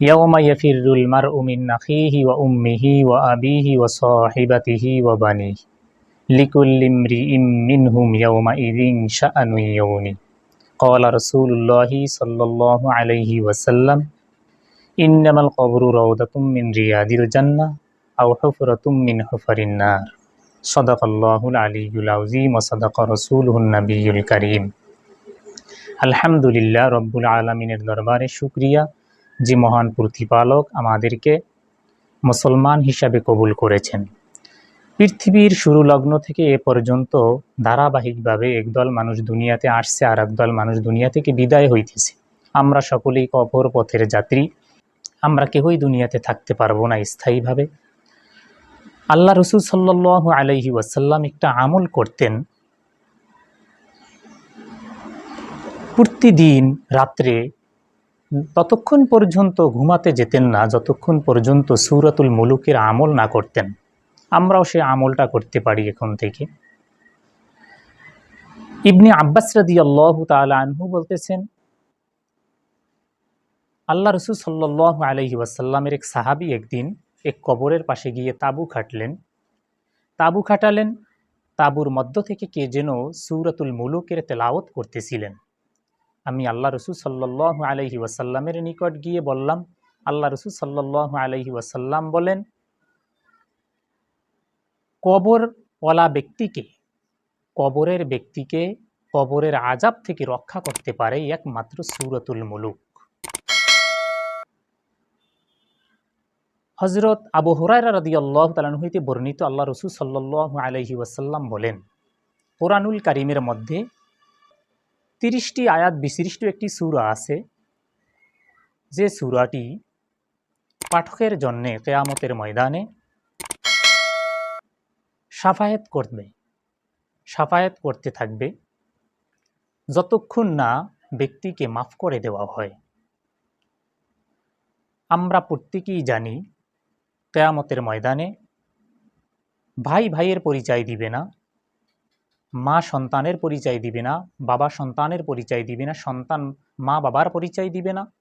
يوم يفر المرء من أخيه وأمه وأبيه وصاحبته وبنيه. لكل امرئ منهم يومئذ شأن يوني قال رسول الله صلى الله عليه وسلم إنما القبر روضة من رياض الجنة أو حفرة من حفر النار. صدق الله العلي العظيم وصدق رسوله النبي الكريم. الحمد لله رب العالمين الدربار الشكرية যে মহান প্রতিপালক আমাদেরকে মুসলমান হিসাবে কবুল করেছেন। পৃথিবীর শুরু লগ্ন থেকে এ পর্যন্ত ধারাবাহিকভাবে একদল মানুষ দুনিয়াতে আসছে আর একদল মানুষ দুনিয়া থেকে বিদায় হইতেছে। আমরা সকলেই অপর পথের যাত্রী। আমরা কেউই দুনিয়াতে থাকতে পারব না স্থায়ীভাবে। আল্লাহ রসুল সাল্লাহ আলহি ওয়াসাল্লাম একটা আমল করতেন। প্রতিদিন রাত্রে ততক্ষণ পর্যন্ত ঘুমাতে যেতেন না, যতক্ষণ পর্যন্ত সুরাতুল মুলুকের আমল না করতেন। আমরাও সে আমলটা করতে পারি এখন থেকে। ইবনি আব্বাস রাদি আল্লাহ আনহু বলতেছেন, আল্লাহ রসুল সাল্লাহ আলহি ওয়াসাল্লামের এক সাহাবি একদিন এক কবরের পাশে গিয়ে তাবু খাটলেন। তাবু খাটালেন, তাবুর মধ্য থেকে কে যেন সুরাতুল মুলুকের তেলাওত করতেছিলেন। আমি আল্লাহ রসুল সাল্লাহ আলহি ওয়াসাল্লামের নিকট গিয়ে বললাম, আল্লাহ রসুল সাল্লাহ আলহি ওয়াসাল্লাম বলেন কবরওয়ালা ব্যক্তিকে, কবরের ব্যক্তিকে কবরের আজাব থেকে রক্ষা করতে পারে একমাত্র সুরতুল মুলুক। হজরত আবু হুরায়রা রাদি আল্লাহ তালান হইতে বর্ণিত আল্লাহ রসুল সাল্লাহ আলহি ওয়াসাল্লাম বলেন, কোরআনুল কারিমের মধ্যে তিরিশটি আয়াত বিশিষ্ট একটি সুরা আছে। যে সুরাটি পাঠকের জন্যে কেয়ামতের ময়দানে সাফায়েত করবে, সাফায়েত করতে থাকবে, যতক্ষণ না ব্যক্তিকে মাফ করে দেওয়া হয়। আমরা প্রত্যেকেই জানি, কেয়ামতের ময়দানে ভাই ভাইয়ের পরিচয় দিবে না মা সন্তানের পরিচয় দিবে না, বাবা সন্তানের পরিচয় দিবে না, সন্তান মা বাবার পরিচয় দিবে না।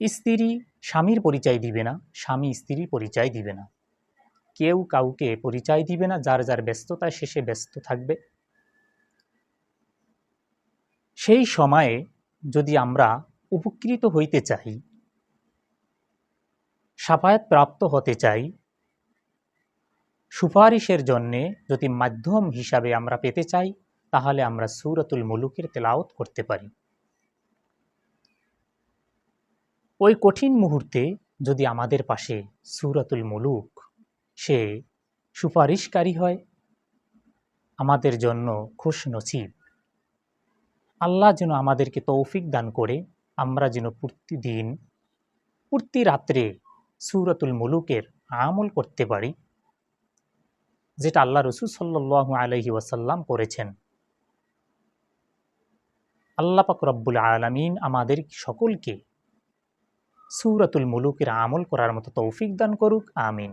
স্ত্রী স্বামীর পরিচয় দিবে না, স্বামী স্ত্রীর পরিচয় দিবে না। কেউ কাউকে পরিচয় দিবে না, যার যার ব্যস্ততায় শেষে ব্যস্ত থাকবে। সেই সময়ে যদি আমরা উপকৃত হইতে চাই, সাফায়াত প্রাপ্ত হতে চাই সুপারিশের জন্যে যদি মাধ্যম হিসাবে আমরা পেতে চাই, তাহলে আমরা সুরতুল মুলুকের তেলাওত করতে পারি। ওই কঠিন মুহূর্তে যদি আমাদের পাশে সুরতুল মুলুক, সে সুপারিশকারী হয়, আমাদের জন্য খুশ নসিব আল্লাহ যেন আমাদেরকে তৌফিক দান করে, আমরা যেন প্রতিদিন, প্রতি রাত্রে সুরতুল মুলুকের আমল করতে পারি। যেটা আল্লাহ রসুল সাল্লাহ আলহি ওয়াসাল্লাম করেছেন আল্লাহ পাক রব্বুল আলমিন আমাদের সকলকে সুরাতুল মুলুকের আমল করার মতো তৌফিক দান করুক, আমিন।